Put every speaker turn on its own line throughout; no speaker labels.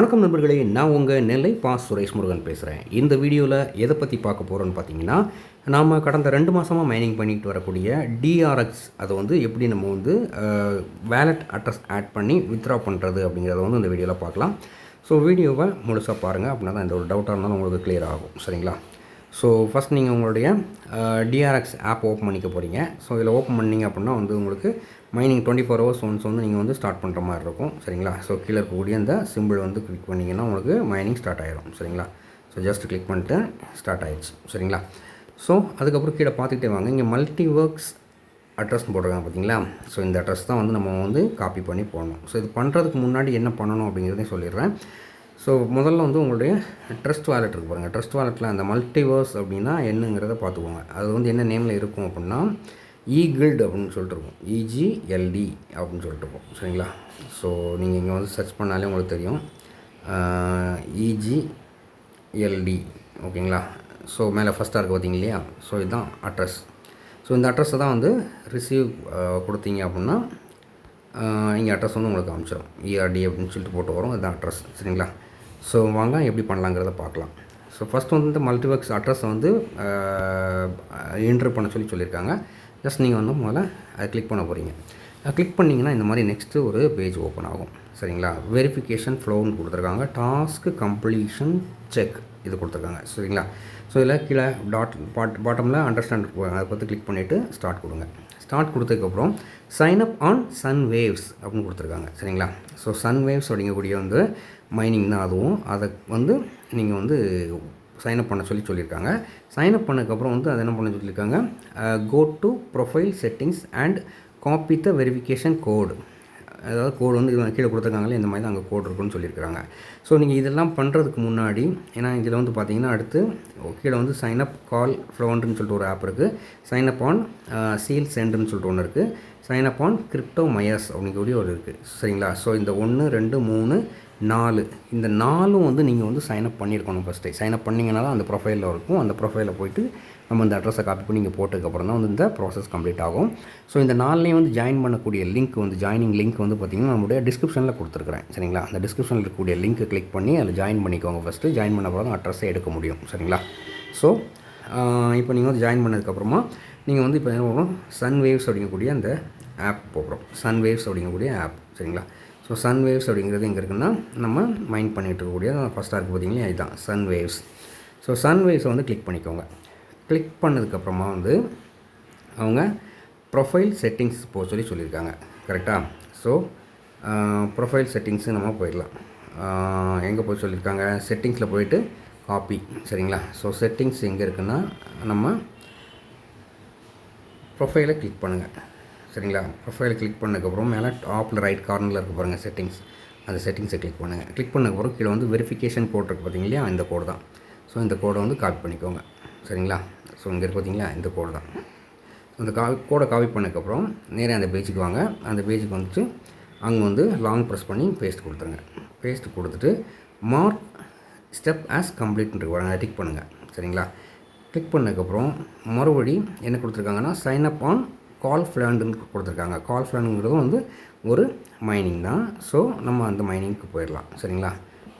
வணக்கம் நண்பர்களே நான் உங்கள் நெல்லை பா. சுரேஷ் முருகன் பேசுகிறேன் இந்த வீடியோவில் எதை பற்றி பார்க்க போகிறோன்னு பார்த்தீங்கன்னா நாம் கடந்த ரெண்டு மாதமாக மைனிங் பண்ணிட்டு வரக்கூடிய டிஆர்எக்ஸ் அதை வந்து எப்படி நம்ம வந்து வேலட் அட்ரஸ் ஆட் பண்ணி வித்ட்ரா பண்ணுறது அப்படிங்கிறத வந்து இந்த வீடியோவில் பார்க்கலாம் ஸோ வீடியோவை முழுசாக பாருங்கள் அப்படின்னா தான் இந்த ஒரு டவுட்டாக இருந்தாலும் உங்களுக்கு கிளியர் ஆகும். சரிங்களா? ஸோ ஃபஸ்ட் நீங்கள் உங்களுடைய டிஆர்எக்ஸ் ஆப் ஓப்பன் பண்ணிக்க போகிறீங்க ஸோ இதில் ஓப்பன் பண்ணீங்க அப்படின்னா வந்து உங்களுக்கு mining twenty four hours once வந்து நீங்கள் வந்து ஸ்டார்ட் பண்ணுற மாதிரி இருக்கும். சரிங்களா? ஸோ கீழே இருக்கக்கூடிய அந்த சிம்பிள் வந்து கிளிக் பண்ணிங்கன்னா உங்களுக்கு மைனிங் ஸ்டார்ட் ஆயிரும். சரிங்களா? ஸோ ஜஸ்ட் கிளிக் பண்ணிட்டு ஸ்டார்ட் ஆயிடுச்சு. சரிங்களா? ஸோ அதுக்கப்புறம் கீழே பார்த்துக்கிட்டே வாங்க. இங்கே மல்டி ஒர்க்ஸ் அட்ரஸ் போட்டிருக்காங்க பார்த்தீங்களா? ஸோ இந்த அட்ரஸ் தான் வந்து நம்ம வந்து காப்பி பண்ணி போடணும். ஸோ இது பண்ணுறதுக்கு முன்னாடி என்ன பண்ணணும் அப்படிங்கிறதையும் சொல்லிடுறேன். ஸோ முதல்ல வந்து உங்களுடைய ட்ரஸ்ட் வாலெட் இருக்கு பாருங்கள் ட்ரஸ்ட் வாலெட்டில் அந்த மல்டிவர்ஸ் அப்படின்னா என்னங்கிறத பார்த்துக்கோங்க. அது வந்து என்ன நேமில் இருக்கும் அப்படின்னா ஈகிள்டு அப்படின்னு சொல்லிட்டுருக்கோம். இஜிஎல்டி அப்படின்னு சொல்லிட்டு இருக்கும் சரிங்களா? ஸோ நீங்கள் இங்கே வந்து சர்ச் பண்ணாலே உங்களுக்கு தெரியும். இஜிஎல்டி ஓகேங்களா? ஸோ மேலே ஃபஸ்ட்டாக இருக்குது பார்த்தீங்க இல்லையா? ஸோ இதுதான் அட்ரஸ் ஸோ இந்த அட்ரஸை தான் வந்து ரிசீவ் கொடுத்தீங்க அப்படின்னா இங்கே அட்ரஸ் வந்து உங்களுக்கு காமிச்சிடும் இஆர்டி அப்படின்னு சொல்லிட்டு போட்டு வரும். இதுதான் அட்ரஸ் சரிங்களா? ஸோ வாங்க எப்படி பண்ணலாங்கிறத பார்க்கலாம். ஸோ ஃபஸ்ட் வந்து இந்த மல்டிவர்க்ஸ் அட்ரஸை வந்து என்ட்ரு பண்ண சொல்லி சொல்லியிருக்காங்க. ஜஸ்ட் நீங்கள் வந்து முதல்ல அதை கிளிக் பண்ண போகிறீங்க கிளிக் பண்ணிங்கன்னா இந்த மாதிரி நெக்ஸ்ட்டு ஒரு பேஜ் ஓப்பன் ஆகும். சரிங்களா? வெரிஃபிகேஷன் ஃப்ளோன்னு கொடுத்துருக்காங்க. டாஸ்க்கு கம்ப்ளீஷன் செக் இது கொடுத்துருக்காங்க. சரிங்களா? ஸோ இதில் கீழே டாட் பாட் பாட்டமில் அண்டர்ஸ்டாண்ட் அதை பற்றி கிளிக் பண்ணிவிட்டு ஸ்டார்ட் கொடுங்க. ஸ்டார்ட் கொடுத்ததுக்கப்புறம் sign up on Sun Waves அப்படின்னு கொடுத்துருக்காங்க. சரிங்களா? ஸோ சன் வேவ்ஸ் அப்படிங்கக்கூடிய வந்து மைனிங் தான் அதுவும். அதை வந்து நீங்கள் வந்து சைன் அப் பண்ண சொல்லி சொல்லியிருக்காங்க. சைன் அப் பண்ணதுக்கப்புறம் வந்து அதை என்ன பண்ண சொல்லியிருக்காங்க? Go to profile settings and copy the verification code அதாவது கோடு வந்து இது கீழே கொடுத்துருக்காங்களே இந்த மாதிரி தான் அங்கே கோட் இருக்குன்னு சொல்லியிருக்காங்க. ஸோ நீங்கள் இதெல்லாம் பண்ணுறதுக்கு முன்னாடி ஏன்னா இதில் வந்து பார்த்தீங்கன்னா அடுத்து கீழே வந்து சைன் அப் கால் ஃப்ளோன்ட்னு சொல்லிட்டு ஒரு ஆப் இருக்குது சைன் அப் ஆன் சீல் சென்ட்னு சொல்லிட்டு ஒன்று இருக்குது sign up on crypto Mayos அப்படிங்கக்கூடிய ஒரு இருக்குது சரிங்களா? ஸோ இந்த ஒன்று ரெண்டு மூணு நாலு. இந்த நாலும் வந்து நீங்கள் வந்து சைனப் பண்ணியிருக்கணும் ஃபஸ்ட்டு சைனப் பண்ணிங்கன்னா தான் அந்த ப்ரொஃபைலில் இருக்கும். அந்த ப்ரொஃபைலில் போயிட்டு நம்ம இந்த அட்ரஸை காப்பி பண்ணி நீங்கள் போட்டதுக்கப்புறம் தான் வந்து இந்த ப்ராசஸ் கம்ப்ளீட் ஆகும். ஸோ இந்த நாள்லேயும் வந்து ஜாயின் பண்ணக்கூடிய லிங்க் வந்து ஜாயினிங் லிங்க் வந்து பார்த்திங்கன்னா நம்மளுடைய டிஸ்கிரிப்ஷனில் கொடுத்துருக்குறேன். சரிங்களா? அந்த டிஸ்கிரிப்ஷனில் இருக்கக்கூடிய லிங்க்கை கிளிக் பண்ணி அதில் ஜாயின் பண்ணிக்கோங்க ஃபஸ்ட்டு ஜாயின் பண்ண அப்புறம் தான் அட்ரஸை எடுக்க முடியும். சரிங்களா? ஸோ இப்போ நீங்கள் வந்து ஜாயின் பண்ணதுக்கப்புறமா நீங்கள் வந்து இப்போ என்ன பண்ணுறோம் சன் வேவ்ஸ் அப்படிங்கக்கூடிய அந்த ஆப் போகிறோம் சன் வேவ்ஸ் அப்படிங்கக்கூடிய ஆப் சரிங்களா? ஸோ சன் வேவ்ஸ் அப்படிங்கிறது எங்கே இருக்குன்னா நம்ம மைண்ட் பண்ணிகிட்டு இருக்கக்கூடிய ஃபஸ்ட்டாக இருக்குது பார்த்தீங்களா இதுதான் சன் வேவ்ஸ் ஸோ சன் வேவ்ஸை வந்து கிளிக் பண்ணிக்கோங்க. கிளிக் பண்ணதுக்கப்புறமா வந்து அவங்க ப்ரொஃபைல் செட்டிங்ஸ் போக சொல்லி சொல்லியிருக்காங்க. கரெக்டாக ஸோ ப்ரொஃபைல் செட்டிங்ஸு நம்ம போயிடலாம். எங்கே போய் சொல்லியிருக்காங்க? செட்டிங்ஸில் போயிட்டு காப்பி சரிங்களா? ஸோ செட்டிங்ஸ் எங்கே இருக்குன்னா நம்ம ப்ரொஃபைலை கிளிக் பண்ணுங்கள் சரிங்களா? ப்ரொஃபைல் கிளிக் பண்ணதுக்கப்புறம் மேலே டாப்பில் ரைட் கார்னரில் இருக்க பாருங்கள் செட்டிங்ஸ் அந்த செட்டிங்ஸை கிளிக் பண்ணுங்கள் கிளிக் பண்ணதுக்கப்புறம் கீழே வந்து வெரிஃபிகேஷன் கோட் இருக்குது பார்த்தீங்க இல்லையா இந்த கோடு தான். ஸோ இந்த கோடை வந்து காப்பி பண்ணிக்கோங்க. சரிங்களா? ஸோ இங்கே இருக்கு பார்த்தீங்களா இந்த கோடு தான். அந்த கா கோடை காப்பி பண்ணதுக்கப்புறம் நேராக அந்த பேஜுக்கு வாங்க. அந்த பேஜுக்கு வந்துட்டு அங்கே வந்து லாங் ப்ரெஸ் பண்ணி பேஸ்ட் கொடுத்துருங்க. பேஸ்ட் கொடுத்துட்டு மார்க் ஸ்டெப் ஆஸ் கம்ப்ளீட்ன்ட்டு வராங்க டிக் பண்ணுங்கள் சரிங்களா? கிளிக் பண்ணதுக்கப்புறம் மறுபடி என்ன கொடுத்துருக்காங்கன்னா சைன் அப் ஆன் கால்ஃப்ளாண்டுன்னு கொடுத்துருக்காங்க. கால் ஃப்ளாண்டுங்கிறதும் வந்து ஒரு மைனிங் தான். ஸோ நம்ம அந்த மைனிங்க்கு போயிடலாம். சரிங்களா?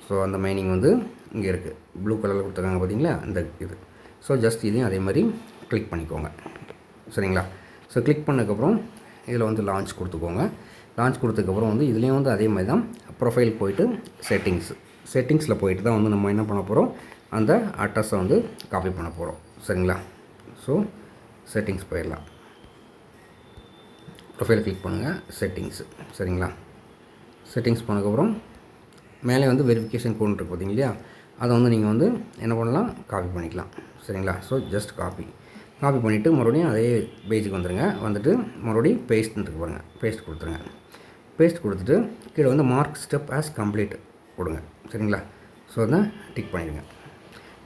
ஸோ அந்த மைனிங் வந்து இங்கே இருக்குது ப்ளூ கலரில் கொடுத்துருக்காங்க பார்த்தீங்களா இந்த இது. ஸோ ஜஸ்ட் இதையும் அதே மாதிரி கிளிக் பண்ணிக்கோங்க. சரிங்களா? ஸோ கிளிக் பண்ணதுக்கப்புறம் இதில் வந்து லான்ச் கொடுத்துக்கோங்க. லான்ச் கொடுத்ததுக்கப்புறம் வந்து இதுலேயும் வந்து அதே மாதிரி தான் ப்ரொஃபைல் போயிட்டு செட்டிங்ஸ் செட்டிங்ஸில் போயிட்டு தான் வந்து நம்ம என்ன பண்ண போகிறோம் அந்த அட்ரஸை வந்து காப்பி பண்ண போகிறோம் சரிங்களா? ஸோ செட்டிங்ஸ் போயிடலாம். ப்ரொஃபைல் கிளிக் பண்ணுங்கள் செட்டிங்ஸு சரிங்களா? செட்டிங்ஸ் பண்ணதுக்கப்புறம் மேலே வந்து வெரிஃபிகேஷன் கோட் இருக்குது பார்த்தீங்க இல்லையா அதை வந்து நீங்கள் வந்து என்ன பண்ணலாம்? காப்பி பண்ணிக்கலாம் சரிங்களா? ஸோ ஜஸ்ட் காப்பி காப்பி பண்ணிவிட்டு மறுபடியும் அதே பேஜுக்கு வந்துடுங்க வந்துட்டு மறுபடியும் பேஸ்ட்னு இருக்கு பாருங்கள் பேஸ்ட் கொடுத்துருங்க. பேஸ்ட் கொடுத்துட்டு கீழே வந்து மார்க் ஸ்டெப் ஆஸ் கம்ப்ளீட் கொடுங்க சரிங்களா? ஸோ அதை டிக் பண்ணிடுங்க.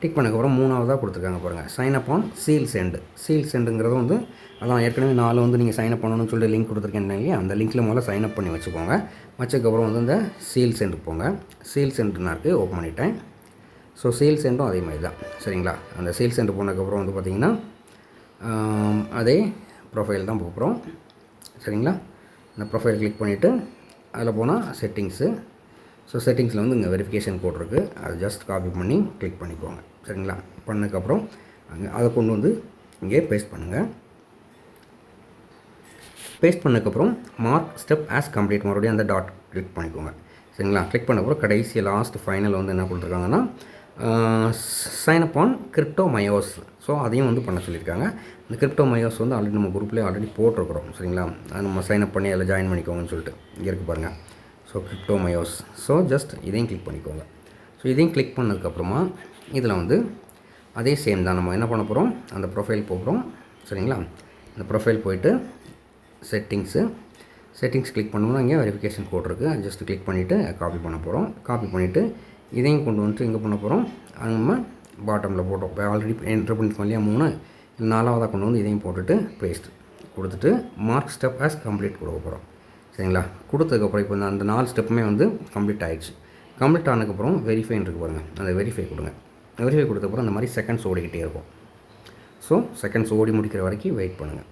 டிக் பண்ணக்கப்புறம் மூணாவதாக கொடுத்துருக்காங்க பாருங்கள் sign up on Seal Cent Seal சென்டுங்கிறது வந்து அதான் ஏற்கனவே நாலு வந்து நீங்கள் சைன் அப் பண்ணணும்னு சொல்லிட்டு லிங்க் கொடுத்துருக்கேன் இல்லையா? அந்த லிங்க்கில் முதல்ல சைன் அப் பண்ணி வச்சுக்கோங்க. வச்சதுக்கப்புறம் வந்து இந்த சீல் சென்ட் போங்க. சீல் சென்டர்னா இருக்குது ஓப்பன் பண்ணிட்டேன். ஸோ சீல் சென்டும் அதே மாதிரி தான். சரிங்களா? அந்த சீல் சென்டர் போனதுக்கப்புறம் வந்து பார்த்திங்கன்னா அதே ப்ரொஃபைல் தான் போகிறோம் சரிங்களா? இந்த ப்ரொஃபைல் கிளிக் பண்ணிவிட்டு அதில் போனால் செட்டிங்ஸு ஸோ செட்டிங்ஸில் வந்து இங்கே வெரிஃபிகேஷன் கோட் இருக்குது அதை ஜஸ்ட் காப்பி பண்ணி கிளிக் பண்ணிக்கோங்க. சரிங்களா? பண்ணதுக்கப்புறம் அங்கே அதை கொண்டு வந்து இங்கே பேஸ்ட் பண்ணுங்கள் பேஸ்ட் பண்ணதுக்கப்புறம் மார்க் ஸ்டெப் ஆஸ் கம்ப்ளீட் மறுபடியும் அந்த டாட் கிளிக் பண்ணிக்கோங்க. சரிங்களா? கிளிக் பண்ணப்புறம் கடைசி லாஸ்ட் ஃபைனல் வந்து என்ன கொடுத்துருக்காங்கன்னா sign up on crypto Mayos so அதையும் வந்து பண்ண சொல்லியிருக்காங்க. இந்த கிரிப்டோ மயோஸ் வந்து ஆல்ரெடி நம்ம குரூப்லேயே ஆல்ரெடி போட்டிருக்கிறோம். சரிங்களா? அது நம்ம சைன் அப் பண்ணி அதில் ஜாயின் பண்ணிக்கோங்கன்னு சொல்லிட்டு இங்கே இருக்குது பாருங்கள் so crypto Mayos so just இதையும் கிளிக் பண்ணிக்கோங்க. ஸோ இதையும் கிளிக் பண்ணதுக்கப்புறமா இதில் வந்து அதே சேம் தான். நம்ம என்ன பண்ண போகிறோம் அந்த ப்ரொஃபைல் போகிறோம். சரிங்களா? இந்த ப்ரொஃபைல் போயிட்டு செட்டிங்ஸு செட்டிங்ஸ் கிளிக் பண்ணோம்னா இங்கே வெரிஃபிகேஷன் கோட் இருக்குது அது ஜஸ்ட் கிளிக் பண்ணிவிட்டு காப்பி பண்ண போகிறோம் காப்பி பண்ணிவிட்டு இதையும் கொண்டு வந்துட்டு இங்கே பண்ண போகிறோம் அது நம்ம பாட்டமில் போட்டோம். இப்போ ஆல்ரெடி என்ட்ரு பண்ணிருக்கோம் இல்லையா? மூணு. நாலாவதாக கொண்டு வந்து இதையும் போட்டுட்டு பேஸ்ட் கொடுத்துட்டு மார்க் ஸ்டெப் ஆஸ் கம்ப்ளீட் கொடுக்க போகிறோம் சரிங்களா? கொடுத்ததுக்கப்புறம் இப்போ அந்த நாலு ஸ்டெப்புமே வந்து கம்ப்ளீட் ஆகிடுச்சு கம்ப்ளீட் ஆனதுக்கப்புறம் வெரிஃபைன்னு இருக்கு பாருங்கள் அந்த வெரிஃபை கொடுங்க. வெரிஃபை கொடுத்தப்பறம் அந்த மாதிரி செகண்ட்ஸ் ஓடிக்கிட்டே இருக்கும். ஸோ செகண்ட்ஸ் ஓடி முடிக்கிற வரைக்கும் வெயிட் பண்ணுங்கள்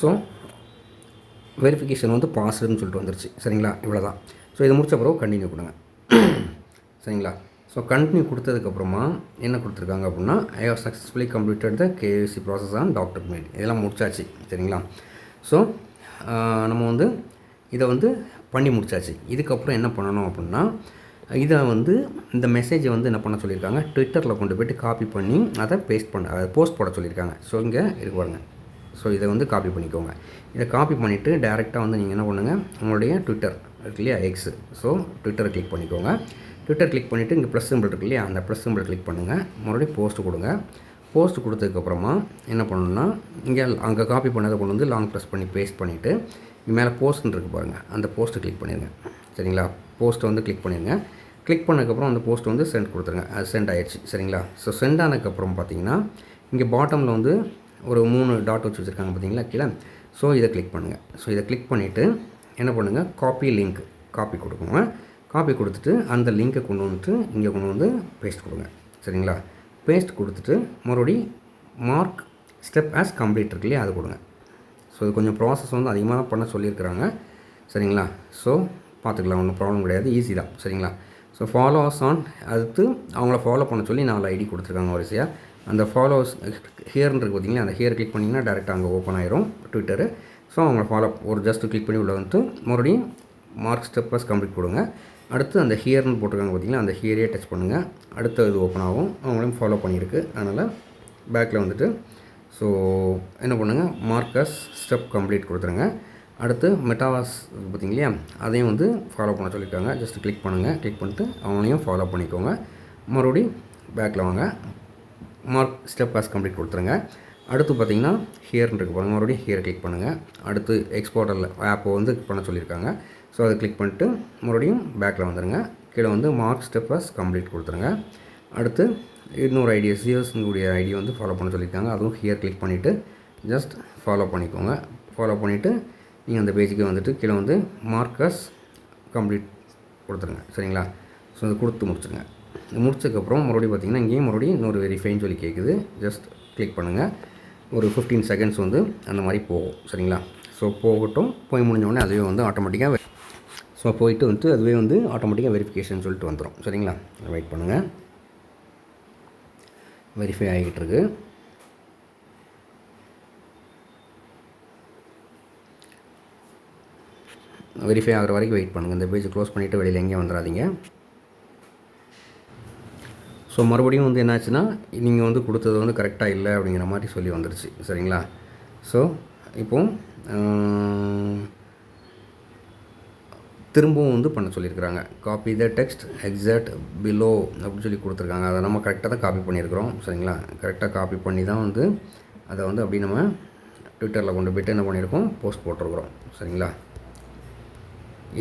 ஸோ வெரிஃபிகேஷன் வந்து பாஸ்டுன்னு சொல்லிட்டு வந்துருச்சு. சரிங்களா? இவ்வளோ தான் ஸோ இது முடிச்ச பிறகு கண்டினியூ கொடுங்க. சரிங்களா? ஸோ கண்டினியூ கொடுத்ததுக்கப்புறமா என்ன கொடுத்துருக்காங்க அப்படின்னா I have successfully completed the KSC process on doctor made இதெல்லாம் முடிச்சாச்சு. சரிங்களா? ஸோ நம்ம வந்து இதை வந்து பண்ணி முடிச்சாச்சு. இதுக்கப்புறம் என்ன பண்ணணும் அப்படின்னா இதை வந்து இந்த மெசேஜை வந்து என்ன பண்ண சொல்லியிருக்காங்க? ட்விட்டரில் கொண்டு போய்ட்டு காப்பி பண்ணி அதை பேஸ்ட் பண்ண அதை போஸ்ட் போட சொல்லியிருக்காங்க. ஸோ இங்கே இருக்கு பாருங்க. ஸோ இதை வந்து காப்பி பண்ணிக்கோங்க. இதை காப்பி பண்ணிவிட்டு டேரெக்டாக வந்து நீங்கள் என்ன பண்ணுங்கள் உங்களுடைய ட்விட்டர் இருக்கு இல்லையா? எக்ஸு ஸோ ட்விட்டரை கிளிக் பண்ணிக்கோங்க. ட்விட்டர் கிளிக் பண்ணிவிட்டு இங்கே ப்ளஸ் சிம்பிள் இருக்கு இல்லையா? அந்த ப்ளஸ் சிம்பிள் கிளிக் பண்ணுங்கள் மறுபடியும் போஸ்ட் கொடுங்க. போஸ்ட் கொடுத்ததுக்கப்புறமா என்ன பண்ணணும்னா இங்கே அங்கே காப்பி பண்ணதை கொண்டு வந்து லாங் ப்ரெஸ் பண்ணி பேஸ்ட் பண்ணிவிட்டு இங்கே மேலே போஸ்ட்னு இருக்கு பாருங்கள் அந்த போஸ்ட்டை கிளிக் பண்ணிடுங்க சரிங்களா? போஸ்ட்டை வந்து கிளிக் பண்ணிடுங்க கிளிக் பண்ணதுக்கப்புறம் அந்த போஸ்ட் வந்து சென்ட் கொடுத்துருங்க. அது சென்ட் ஆயிடுச்சு. சரிங்களா? ஸோ சென்ட் ஆனதுக்கப்புறம் பார்த்தீங்கன்னா இங்கே பாட்டமில் வந்து ஒரு மூணு டாட் வச்சு வச்சுருக்காங்க பார்த்தீங்களா? கீழே. ஸோ இதை கிளிக் பண்ணுங்கள் ஸோ இதை கிளிக் பண்ணிவிட்டு என்ன பண்ணுங்கள் காப்பி லிங்க் காப்பி கொடுக்குங்க காப்பி கொடுத்துட்டு அந்த லிங்க்கை கொண்டு வந்துட்டு இங்கே கொண்டு வந்து பேஸ்ட் கொடுங்க. சரிங்களா? பேஸ்ட் கொடுத்துட்டு மறுபடி மார்க் ஸ்டெப் ஆஸ் கம்ப்ளீட் இருக்கு இல்லையா அது கொடுங்க. ஸோ இது கொஞ்சம் ப்ராசஸ் வந்து அதிகமாக தான் பண்ண சொல்லியிருக்கிறாங்க. சரிங்களா? ஸோ பார்த்துக்கலாம் ஒன்றும் ப்ராப்ளம் கிடையாது. ஈஸி தான். சரிங்களா? ஸோ ஃபாலோவர்ஸ் ஆன் அடுத்து அவங்கள ஃபாலோ பண்ண சொல்லி நாலு ஐடி கொடுத்துருக்காங்க வரிசையாக அந்த ஃபாலோவர்ஸ் ஹியர்னு இருக்கு பார்த்தீங்களா அந்த ஹியர் கிளிக் பண்ணிங்கன்னா டேரெக்டாக அங்கே ஓப்பன் ஆயிரும் ட்விட்டரு ஸோ அவங்கள ஃபாலோ ஒரு ஜஸ்ட்டு கிளிக் பண்ணி உள்ள வந்துட்டு மறுபடியும் மார்க் ஸ்டெப்பஸ் கம்ப்ளீட் கொடுங்க. அடுத்து அந்த ஹியர்னு போட்டிருக்காங்க பார்த்திங்கன்னா அந்த ஹியரே டச் பண்ணுங்கள் அடுத்த இது ஓப்பன் ஆகும். அவங்களையும் ஃபாலோ பண்ணியிருக்கு. அதனால் பேக்கில் வந்துட்டு ஸோ என்ன பண்ணுங்கள் மார்க்கஸ் ஸ்டெப் கம்ப்ளீட் கொடுத்துருங்க. அடுத்து மெட்டாவாஸ் பார்த்திங்க இல்லையா அதையும் வந்து ஃபாலோ பண்ண சொல்லியிருக்காங்க. ஜஸ்ட் கிளிக் பண்ணுங்கள் கிளிக் பண்ணிட்டு அவங்களையும் ஃபாலோ பண்ணிக்கோங்க. மறுபடி பேக்கில் வாங்க. மார்க் ஸ்டெப் பாஸ் கம்ப்ளீட் கொடுத்துருங்க. அடுத்து பார்த்திங்கன்னா ஹியர்னு இருக்கு பாருங்கள் மறுபடியும் ஹியர் கிளிக் பண்ணுங்கள் அடுத்து எக்ஸ்போர்ட்டரில் ஆப்பை வந்து பண்ண சொல்லியிருக்காங்க. ஸோ அதை கிளிக் பண்ணிட்டு மறுபடியும் பேக்கில் வந்துடுங்க கீழே வந்து மார்க் ஸ்டெப்பஸ் கம்ப்ளீட் கொடுத்துருங்க. அடுத்து இன்னொரு ஐடியா சிஎஸ்னுடைய ஐடியை வந்து ஃபாலோ பண்ண சொல்லியிருக்காங்க. அதுவும் ஹியர் கிளிக் பண்ணிவிட்டு ஜஸ்ட் ஃபாலோ பண்ணிக்கோங்க. ஃபாலோ பண்ணிவிட்டு நீங்கள் அந்த பேஜுக்கு வந்துட்டு கீழே வந்து மார்க்கஸ் கம்ப்ளீட் கொடுத்துருங்க. சரிங்களா? ஸோ இது கொடுத்து முடிச்சுருங்க. முடிச்சதுக்கப்புறம் மறுபடியும் பார்த்தீங்கன்னா இங்கேயும் மறுபடியும் இன்னொரு வெரிஃபைன்னு சொல்லி கேட்குது ஜஸ்ட் கிளிக் பண்ணுங்கள் ஒரு ஃபிஃப்டீன் செகண்ட்ஸ் வந்து அந்த மாதிரி போகும். சரிங்களா? ஸோ போகட்டும். போய் முடிஞ்சோடனே அதுவே வந்து ஆட்டோமேட்டிக்காக ஸோ போயிட்டு வந்துட்டு அதுவே வந்து ஆட்டோமேட்டிக்காக வெரிஃபிகேஷன் சொல்லிட்டு வந்துடும் சரிங்களா? வெயிட் பண்ணுங்கள் வெரிஃபை ஆகிக்கிட்டு இருக்கு. வெரிஃபை ஆகிற வரைக்கும் வெயிட் பண்ணுங்கள் இந்த பேஜ் க்ளோஸ் பண்ணிவிட்டு வெளியில் எங்கேயும் வந்துடாதீங்க ஸோ மறுபடியும் வந்து என்னாச்சுன்னா நீங்கள் வந்து கொடுத்தது வந்து கரெக்டாக இல்லை அப்படிங்கிற மாதிரி சொல்லி வந்துருச்சு. சரிங்களா? ஸோ இப்போது திரும்பவும் வந்து பண்ண சொல்லியிருக்கிறாங்க. Copy the text exact below அப்படின்னு சொல்லி கொடுத்துருக்காங்க. அதை நம்ம கரெக்டாக தான் காப்பி பண்ணியிருக்கிறோம். சரிங்களா? கரெக்டாக காப்பி பண்ணி தான் வந்து அதை வந்து அப்படி நம்ம ட்விட்டரில் கொண்டு போய்ட்டு என்ன பண்ணியிருக்கோம்? போஸ்ட் போட்டிருக்கிறோம். சரிங்களா?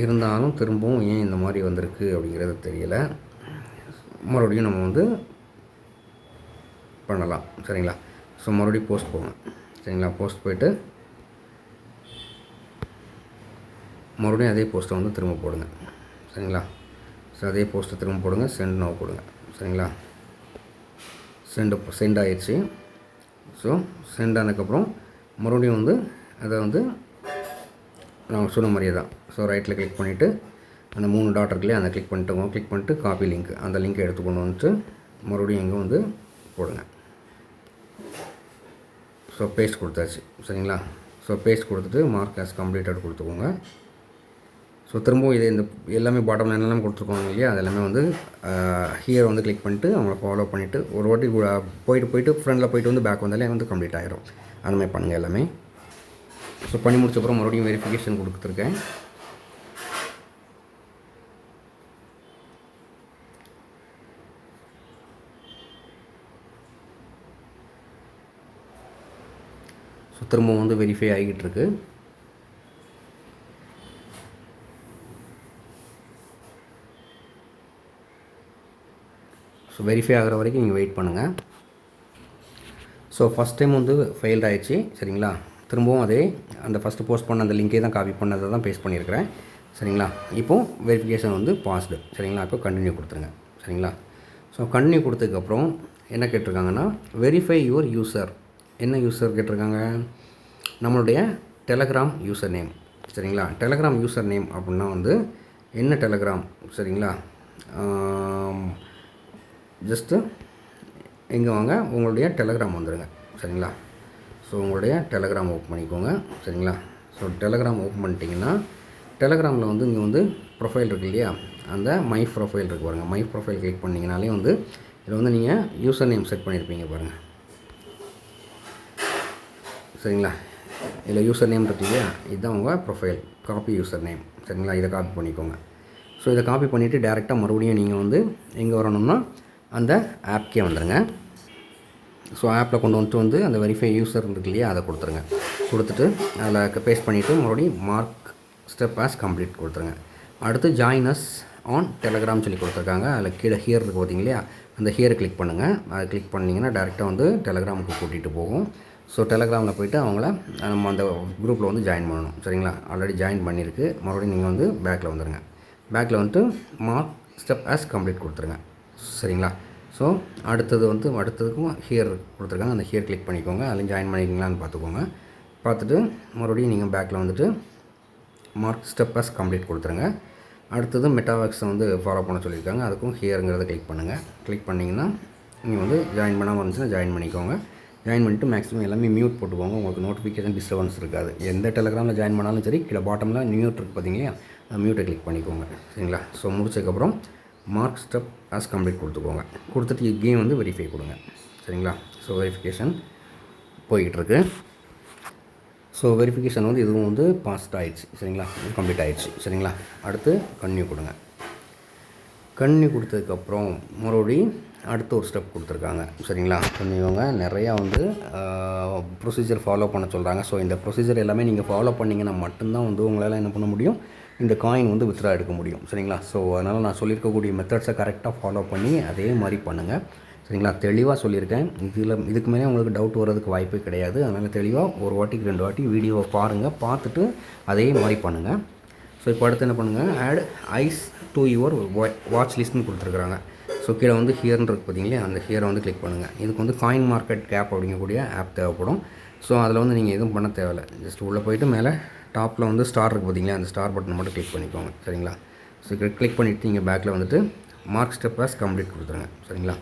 இருந்தாலும் திரும்பவும் ஏன் இந்த மாதிரி வந்திருக்கு அப்படிங்கிறது தெரியல. மறுபடியும் நம்ம வந்து பண்ணலாம். சரிங்களா? ஸோ மறுபடியும் போஸ்ட் போங்க சரிங்களா? போஸ்ட் போயிட்டு மறுபடியும் அதே போஸ்ட்டை வந்து திரும்ப போடுங்க. சரிங்களா? ஸோ அதே போஸ்ட்டை திரும்ப போடுங்க. சென்ட் நோ கொடுங்க சரிங்களா? சென்டு சென்ட் ஆயிடுச்சு. ஸோ சென்ட் ஆனதுக்கப்புறம் மறுபடியும் வந்து அதை வந்து நான் சொன்ன மாதிரியே தான். ஸோ ரைட்டில் கிளிக் பண்ணிவிட்டு அந்த மூணு டாட் இருக்குல்லையே அந்த கிளிக் பண்ணிட்டு கிளிக் பண்ணிட்டு காப்பி லிங்க் அந்த லிங்க்கை எடுத்து கொண்டு வந்துட்டு மறுபடியும் இங்கே வந்து போடுங்க. ஸோ பேஸ்ட் கொடுத்தாச்சு. சரிங்களா? ஸோ பேஸ்ட் கொடுத்துட்டு மார்க் ஆஸ் கம்ப்ளீட்டட் கொடுத்துக்கோங்க. ஸோ திரும்பவும் இது இந்த எல்லாமே பாட்டம் லைன்லாம் கொடுத்துருக்கோங்க இல்லையா? அது எல்லாமே வந்து ஹியர் வந்து கிளிக் பண்ணிட்டு அவங்கள ஃபாலோ பண்ணிவிட்டு ஒரு வாட்டி போயிட்டு போயிட்டு ஃப்ரெண்டில் போயிட்டு வந்து பேக் வந்தாலே வந்து கம்ப்ளீட் ஆகிரும் அந்த மாதிரி பண்ணுங்கள் எல்லாமே. ஸோ பண்ணி முடிச்ச அப்புறம் மறுபடியும் வெரிஃபிகேஷன் கொடுத்துருக்கேன். ஸோ திரும்பவும் வந்து வெரிஃபை ஆகிட்டு இருக்கு. ஸோ வெரிஃபை ஆகிற வரைக்கும் நீங்கள் வெயிட் பண்ணுங்கள் ஸோ ஃபஸ்ட் டைம் வந்து ஃபெயில்ட் ஆகிடுச்சி சரிங்களா? திரும்பவும் அதே அந்த ஃபஸ்ட்டு போஸ்ட் பண்ண அந்த லிங்கே தான் காப்பி பண்ணதை தான் பேஸ்ட் பண்ணியிருக்கிறேன் சரிங்களா? இப்போது வெரிஃபிகேஷன் வந்து பாஸ்டு சரிங்களா? இப்போ கண்டினியூ கொடுத்துருங்க சரிங்களா? ஸோ கண்டினியூ கொடுத்ததுக்கப்புறம் என்ன கேட்டிருக்காங்கன்னா வெரிஃபை யுவர் யூசர் என்ன யூசர் கேட்டிருக்காங்க? நம்மளுடைய டெலகிராம் யூசர் நேம் சரிங்களா? டெலகிராம் யூசர் நேம் அப்படின்னா வந்து என்ன டெலகிராம் சரிங்களா? ஜஸ்ட்டு இங்கே வாங்க உங்களுடைய டெலகிராம் வந்துடுங்க சரிங்களா? ஸோ உங்களுடைய டெலகிராம் ஓப்பன் பண்ணிக்கோங்க. சரிங்களா? ஸோ டெலகிராம் ஓப்பன் பண்ணிட்டீங்கன்னா டெலகிராமில் வந்து இங்கே வந்து ப்ரொஃபைல் இருக்கு இல்லையா? அந்த மை ப்ரொஃபைல் இருக்கு பாருங்கள் மை ப்ரொஃபைல் கிளிக் பண்ணிங்கனாலே வந்து இதில் வந்து நீங்கள் யூசர் நேம் செட் பண்ணியிருப்பீங்க பாருங்கள் சரிங்களா? இதில் யூசர் நேம் இருக்கு இல்லையா? இதுதான் உங்கள் ப்ரொஃபைல் காப்பி யூசர் நேம் சரிங்களா? இதை காப்பி பண்ணிக்கோங்க. ஸோ இதை காப்பி பண்ணிவிட்டு டேரெக்டாக மறுபடியும் நீங்கள் வந்து எங்கே வரணும்னா அந்த ஆப்க்கே வந்துடுங்க ஸோ ஆப்பில் கொண்டு வந்துட்டு வந்து அந்த வெரிஃபை யூஸர் இருக்கு இல்லையா அதை கொடுத்துருங்க. கொடுத்துட்டு அதில் பேஸ்ட் பண்ணிவிட்டு மறுபடியும் மார்க் ஸ்டெப் ஆஸ் கம்ப்ளீட் கொடுத்துருங்க. அடுத்து ஜாயின் அஸ் ஆன் டெலகிராம் சொல்லி கொடுத்துருக்காங்க. அதில் கீழே ஹியர் இருக்குது பார்த்தீங்க இல்லையா அந்த ஹியரை கிளிக் பண்ணுங்கள் அதை கிளிக் பண்ணிங்கன்னா டேரெக்டாக வந்து டெலகிராமுக்கு கூட்டிகிட்டு போகும். ஸோ டெலகிராமில் போயிட்டு அவங்கள நம்ம அந்த குரூப்பில் வந்து ஜாயின் பண்ணணும். சரிங்களா? ஆல்ரெடி ஜாயின் பண்ணியிருக்கு மறுபடியும் நீங்கள் வந்து பேக்கில் வந்துடுங்க பேக்கில் வந்துட்டு மார்க் ஸ்டெப் ஆஸ் கம்ப்ளீட் கொடுத்துருங்க. சரிங்களா? ஸோ அடுத்தது வந்து அடுத்ததுக்கும் ஹியர் கொடுத்துருக்காங்க. அந்த ஹியர் கிளிக் பண்ணிக்கோங்க. அதில் ஜாயின் பண்ணிக்கிங்களான்னு பார்த்துக்கோங்க. பார்த்துட்டு மறுபடியும் நீங்கள் பேக்கில் வந்துட்டு மார்க் ஸ்டெப் ஆஸ் கம்ப்ளீட் கொடுத்துருங்க. அடுத்தது மெட்டாவேக்ஸை வந்து ஃபாலோ பண்ண சொல்லியிருக்காங்க. அதுக்கும் ஹியருங்கிறத கிளிக் பண்ணுங்கள் கிளிக் பண்ணிங்கன்னா நீங்கள் வந்து ஜாயின் பண்ணாமல் இருந்துச்சுன்னா ஜாயின் பண்ணிக்கோங்க. ஜாயின் பண்ணிவிட்டு மேக்ஸிமம் எல்லாமே மியூட் போட்டுக்கோங்க. உங்களுக்கு நோட்டிஃபிகேஷன் டிஸ்டர்பன்ஸ் இருக்காது. எந்த டெலகிராமில் ஜாயின் பண்ணாலும் சரி கீழே பாட்டமில் மியூட் இருக்குது பார்த்தீங்களா அந்த மியூட்டை கிளிக் பண்ணிக்கோங்க. சரிங்களா? ஸோ முடிச்சதுக்கப்புறம் மார்க் ஸ்டெப் ஆஸ் கம்ப்ளீட் கொடுத்துக்கோங்க. கொடுத்துட்டு இங்கேயும் வந்து வெரிஃபை கொடுங்க. சரிங்களா? ஸோ வெரிஃபிகேஷன் போய்கிட்டுருக்கு ஸோ வெரிஃபிகேஷன் வந்து இதுவும் வந்து பாஸ்ட் ஆகிடுச்சு சரிங்களா? கம்ப்ளீட் ஆகிடுச்சு சரிங்களா? அடுத்து கன்னியூ கொடுங்க. கன்யூ கொடுத்ததுக்கப்புறம் மறுபடி அடுத்த ஒரு ஸ்டெப் கொடுத்துருக்காங்க. சரிங்களா? பண்ணிக்கோங்க நிறையா வந்து ப்ரொசீஜர் ஃபாலோ பண்ண சொல்கிறாங்க ஸோ இந்த ப்ரொசீஜர் எல்லாமே நீங்கள் ஃபாலோ பண்ணிங்கன்னா மட்டும்தான் வந்து உங்களால் என்ன பண்ண முடியும்? இந்த காயின் வந்து வித்ரா எடுக்க முடியும். சரிங்களா? ஸோ அதனால் நான் சொல்லியிருக்கக்கூடிய மெத்தட்ஸை கரெக்டாக ஃபாலோ பண்ணி அதே மாதிரி பண்ணுங்கள் சரிங்களா? தெளிவாக சொல்லியிருக்கேன். இதில் இதுக்கு மேலே உங்களுக்கு டவுட் வர்றதுக்கு வாய்ப்பே கிடையாது. அதனால் தெளிவாக ஒரு வாட்டிக்கு ரெண்டு வாட்டி வீடியோவை பாருங்கள் பார்த்துட்டு அதே மாதிரி பண்ணுங்கள் ஸோ இப்போ அடுத்து என்ன பண்ணுங்கள் add ice to your watch லிஸ்ட்னு கொடுத்துருக்குறாங்க. ஸோ கீழே வந்து ஹியர்னு இருக்கு பார்த்தீங்களா? அந்த ஹியரை வந்து கிளிக் பண்ணுங்கள் இதுக்கு வந்து காயின் மார்க்கெட் கேப் அப்படிங்கக்கூடிய ஆப் தேவைப்படும். ஸோ அதில் வந்து நீங்கள் எதுவும் பண்ண தேவையில்ல. ஜஸ்ட் உள்ளே போயிட்டு மேலே டாப்பில் வந்து ஸ்டார் இருக்குது பார்த்தீங்களா? அந்த ஸ்டார் பட்டன் மட்டும் கிளிக் பண்ணிக்கோங்க. சரிங்களா? ஸோ கிளிக் பண்ணிவிட்டு நீங்கள் பேக்கில் வந்துட்டு மார்க் ஸ்டெப் ஆஸ் கம்ப்ளீட் கொடுத்துருங்க. சரிங்களா?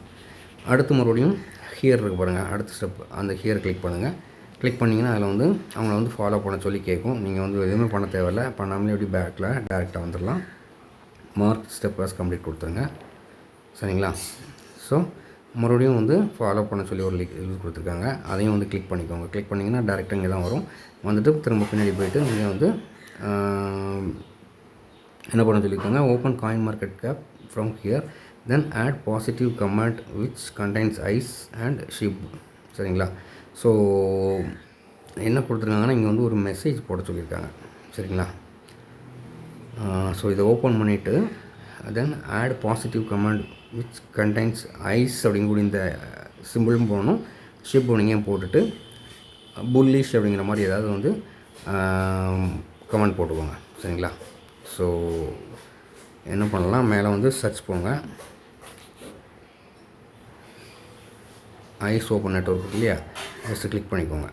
அடுத்து மறுபடியும் ஹியர் இருக்கு பாருங்கள் அடுத்த ஸ்டெப் அந்த ஹியர் கிளிக் பண்ணுங்கள் கிளிக் பண்ணிங்கன்னா அதில் வந்து அவங்கள வந்து ஃபாலோ பண்ண சொல்லி கேட்கும். நீங்கள் வந்து எதுவுமே பண்ண தேவையில்ல. பண்ணாமலே எப்படி பேக்கில் டேரெக்டாக வந்துடலாம். மார்க் ஸ்டெப் ஆஸ் கம்ப்ளீட் கொடுத்துருங்க. சரிங்களா? ஸோ மறுபடியும் வந்து ஃபாலோ பண்ண சொல்லி ஒரு லிக் இது கொடுத்துருக்காங்க. அதையும் வந்து கிளிக் பண்ணிக்கோங்க. கிளிக் பண்ணிங்கன்னா டேரெக்டாக இங்கே தான் வரும். வந்துட்டு திரும்ப பின்னாடி போயிட்டு நீங்கள் வந்து என்ன பண்ண சொல்லியிருக்காங்க? Open coin market cap from here then add positive comment which contains ice and ship சரிங்களா? ஸோ என்ன கொடுத்துருக்காங்கன்னா இங்கே வந்து ஒரு மெசேஜ் போட சொல்லியிருக்காங்க. சரிங்களா? ஸோ இதை ஓப்பன் பண்ணிவிட்டு then add positive comment which contains ice அப்படிங்கக்கூடிய இந்த சிம்பிளும் போகணும் ஷிப் போனிங்கையும் போட்டுட்டு uh, புல்லிஷ் அப்படிங்கிற மாதிரி ஏதாவது வந்து um, கமெண்ட் போட்டுக்கோங்க. சரிங்களா? ஸோ என்ன பண்ணலாம்? மேலே வந்து சர்ச் போங்க ஐஸ் ஓப்பன் நெட்ஒர்க் இல்லையா? ஃபஸ்ட்டு கிளிக் பண்ணிக்கோங்க.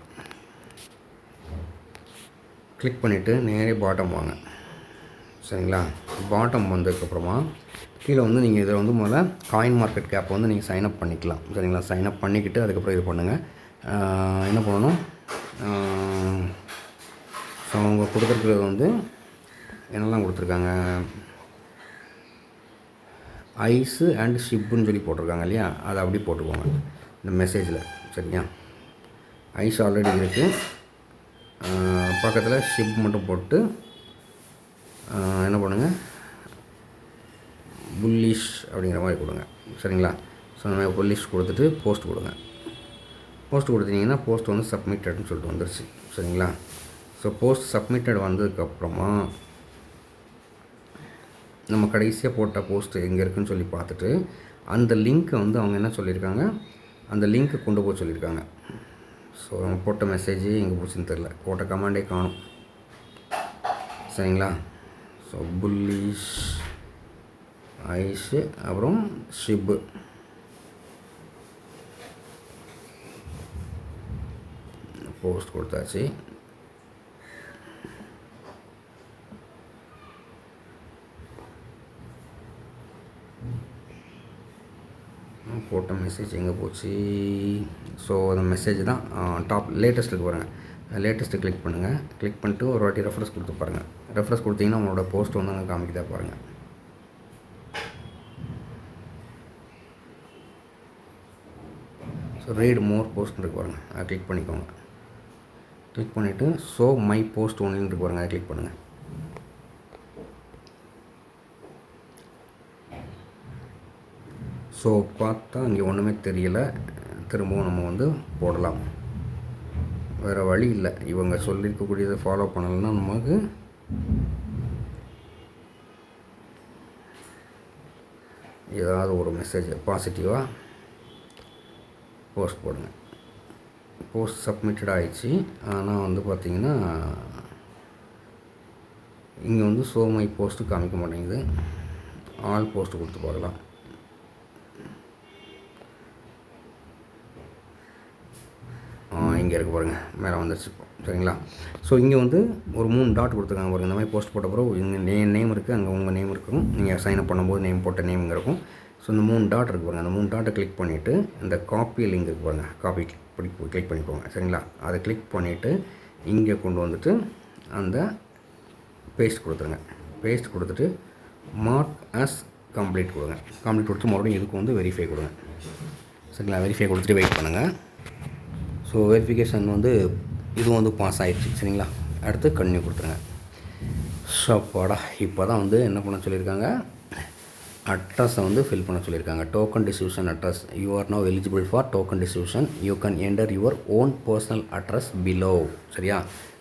கிளிக் பண்ணிவிட்டு நேரே பாட்டம் வாங்க. சரிங்களா? பாட்டம் வந்ததுக்கப்புறமா கீழே வந்து நீங்கள் இதில் வந்து முதல்ல காயின் மார்க்கெட் கேப் வந்து நீங்கள் சைன் அப் பண்ணிக்கலாம். சரிங்களா? சைன் அப் பண்ணிக்கிட்டு அதுக்கப்புறம் இது பண்ணுங்கள் என்ன பண்ணணும்? ஸோ அவங்க கொடுத்துருக்கிறது வந்து என்னெல்லாம் கொடுத்துருக்காங்க? ஐஸு அண்ட் ஷிப்புன்னு சொல்லி போட்டிருக்காங்க இல்லையா? அதை அப்படி போட்டுக்கோங்க. இந்த மெசேஜில் சரியா? ஐஸ் ஆல்ரெடி இருக்குது பக்கத்தில் ஷிப் மட்டும் போட்டு என்ன பண்ணுங்கள் புல்லிஷ் அப்படிங்கிற மாதிரி கொடுங்க. சரிங்களா? ஸோ அந்த மாதிரி புல்லிஷ் கொடுத்துட்டு போஸ்ட் கொடுங்க. போஸ்ட் கொடுத்தீங்கன்னா போஸ்ட் வந்து சப்மிட்டட்னு சொல்லிட்டு வந்துருச்சு. சரிங்களா? ஸோ போஸ்ட் சப்மிட்டட் வந்ததுக்கப்புறமா நம்ம கடைசியாக போட்ட போஸ்ட் எங்கே இருக்குன்னு சொல்லி பார்த்துட்டு அந்த லிங்க்கை வந்து அவங்க என்ன சொல்லியிருக்காங்க? அந்த லிங்க்கை கொண்டு போக சொல்லியிருக்காங்க. ஸோ நம்ம போட்ட மெசேஜே எங்கே போச்சுன்னு தெரில போட்ட கமாண்டே காணும். சரிங்களா? ஸோ புல்லிஷ் ஐஷு அப்புறம் ஷிப்பு. போஸ்ட் கொடுத்தாச்சு. போட்ட மெசேஜ் எங்கே போச்சு? ஸோ அந்த மெசேஜ் தான் டாப் லேட்டஸ்ட்டுக்கு பாருங்கள் லேட்டஸ்ட்டு கிளிக் பண்ணுங்கள் கிளிக் பண்ணிட்டு ஒரு வாட்டி ரெஃபரன்ஸ் கொடுத்து பாருங்கள் ரெஃபரன்ஸ் கொடுத்தீங்கன்னா உங்களோட போஸ்ட் வந்து அங்கே காமிக்குதா பாருங்கள் ஸோ ரீட் மோர் போஸ்ட் இருக்கு பாருங்கள் அதை கிளிக் பண்ணிக்கோங்க. கிளிக் பண்ணிவிட்டு ஷோ மை போஸ்ட் ஒன்லின்னு இருக்கு பாருங்கள் அதை கிளிக் பண்ணுங்கள் ஸோ பார்த்தா இங்கே ஒன்றுமே தெரியல. திரும்பவும் நம்ம வந்து போடலாம். வேறு வழி இல்லை. இவங்க சொல்லியிருக்கக்கூடியதை ஃபாலோ பண்ணலைன்னா நமக்கு ஏதாவது ஒரு மெசேஜ் பாசிட்டிவாக போஸ்ட் போடுங்க. போஸ்ட் சப்மிட்டட் ஆகிடுச்சு ஆனால் வந்து பார்த்திங்கன்னா இங்கே வந்து ஷோ மை போஸ்ட்டு காமிக்க மாட்டேங்குது. ஆல் போஸ்ட்டு கொடுத்து பார்க்கலாம். இங்கே இருக்க பாருங்கள் மேலே வந்துருச்சு. சரிங்களா? ஸோ இங்கே வந்து ஒரு மூணு டாட் கொடுத்துருக்காங்க பாருங்கள் இந்த மாதிரி போஸ்ட் போட்ட பிறகு இங்கே நே நேம் இருக்குது அங்கே உங்கள் நேம் இருக்கும் நீங்கள் சைன் அப் பண்ணும்போது நேம் போட்ட நேம் இங்கே இருக்கும். ஸோ இந்த மூணு டாட் இருக்கு பாருங்கள் அந்த மூணு டாட்டை கிளிக் பண்ணிவிட்டு இந்த காப்பி லிங்க் இருக்கு பாருங்கள் காப்பி கிளிக் கிளிக் பண்ணிக்கோங்க. சரிங்களா? அதை கிளிக் பண்ணிவிட்டு இங்கே கொண்டு வந்துட்டு அந்த பேஸ்ட் கொடுத்துருங்க. பேஸ்ட் கொடுத்துட்டு மார்க் அஸ் கம்ப்ளீட் கொடுங்க. கம்ப்ளீட் கொடுத்து மறுபடியும் இதுக்கு வந்து வெரிஃபை கொடுங்க. சரிங்களா? வெரிஃபை கொடுத்துட்டு வெயிட் பண்ணுங்கள் ஸோ வெரிஃபிகேஷன் வந்து இது வந்து பாஸ் ஆகிடுச்சு சரிங்களா? அடுத்து கன்னியூ கொடுத்துருங்க. ஷப்பாடா இப்போ தான் வந்து என்ன பண்ண சொல்லியிருக்காங்க? அட்ரஸை வந்து ஃபில் பண்ண சொல்லியிருக்காங்க. Token distribution address you are no eligible for token distribution you can enter your own personal address below சரியா?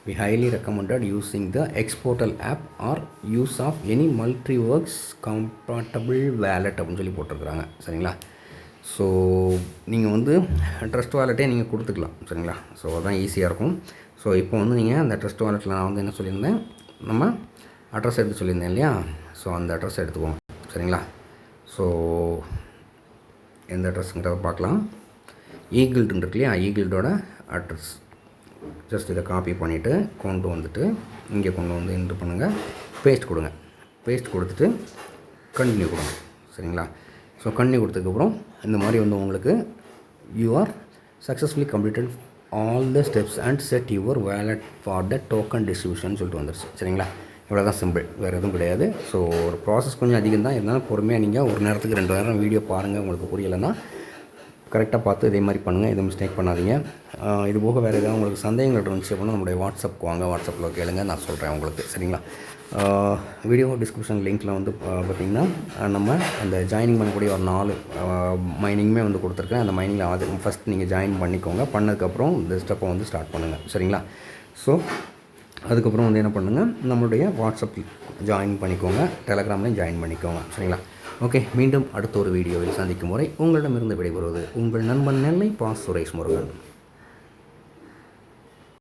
We highly recommended using the xPortal app or use of any multi works comfortable wallet அப்படின்னு சொல்லி போட்டிருக்கிறாங்க. சரிங்களா? So நீங்கள் வந்து trust வாலெட்டே நீங்கள் கொடுத்துக்கலாம். சரிங்களா? ஸோ அதான் ஈஸியாக இருக்கும். ஸோ இப்போ வந்து நீங்கள் அந்த ட்ரஸ்ட் வாலெட்டில் நான் வந்து என்ன சொல்லியிருந்தேன்? நம்ம அட்ரஸ் எடுத்து சொல்லியிருந்தேன் இல்லையா? ஸோ அந்த அட்ரஸ் எடுத்துக்கோங்க. சரிங்களா? ஸோ எந்த அட்ரஸ்ங்கிறத பார்க்கலாம். ஈகிள்டுன்னு இருக்கு இல்லையா? ஈகிள்டோட அட்ரஸ் ஜஸ்ட் இதை காப்பி பண்ணிவிட்டு கொண்டு வந்துட்டு இங்கே கொண்டு வந்து என்ட்ரு பண்ணுங்கள் பேஸ்ட் கொடுங்க. பேஸ்ட் கொடுத்துட்டு கண்டினியூ கொடுங்க. சரிங்களா? ஸோ கண்டினியூ கொடுத்ததுக்கப்புறம் இந்த மாதிரி வந்து உங்களுக்கு you are successfully completed all the steps and set your wallet for the token distribution சொல்லிட்டு வந்துருச்சு. சரிங்களா? இவ்வளோ தான் சிம்பிள் வேறு எதுவும் கிடையாது. ஸோ ஒரு ப்ராசஸ் கொஞ்சம் அதிகம் தான். இருந்தாலும் பொறுமையாக நீங்கள் ஒரு நேரத்துக்கு ரெண்டு நேரம் வீடியோ பாருங்கள் உங்களுக்கு புரியலைன்னா கரெக்டாக பார்த்து இதே மாதிரி பண்ணுங்கள் எதுவும் மிஸ்டேக் பண்ணாதீங்க. இது போக வேறு ஏதாவது உங்களுக்கு சந்தேகங்கள் இருந்துச்சு அப்படின்னா நம்முடைய வாட்ஸ்அப் வாங்க. வாட்ஸ்அப்பில் கேளுங்க. நான் சொல்கிறேன் உங்களுக்கு. சரிங்களா? வீடியோ டிஸ்கிரிப்ஷன் லிங்க்கில் வந்து பார்த்திங்கன்னா பார்த்தீங்கன்னா நம்ம அந்த ஜாயினிங் பண்ணக்கூடிய ஒரு நாலு மைனிங்குமே வந்து கொடுத்துருக்கேன். அந்த மைனிங்கில் அது ஃபஸ்ட் நீங்கள் ஜாயின் பண்ணிக்கோங்க. பண்ணதுக்கப்புறம் இந்த ஸ்டெப்பை வந்து ஸ்டார்ட் பண்ணுங்கள் சரிங்களா? ஸோ அதுக்கப்புறம் வந்து என்ன பண்ணுங்கள் நம்மளுடைய வாட்ஸ்அப் ஜாயின் பண்ணிக்கோங்க டெலகிராம்லையும் ஜாயின் பண்ணிக்கோங்க. சரிங்களா? ஓகே மீண்டும் அடுத்த ஒரு வீடியோவில் சந்திக்கும் முறை உங்களிடமிருந்து விடைபெறுவது உங்கள் நண்பன் நெல்லை பா சுரேஷ் முருகன்.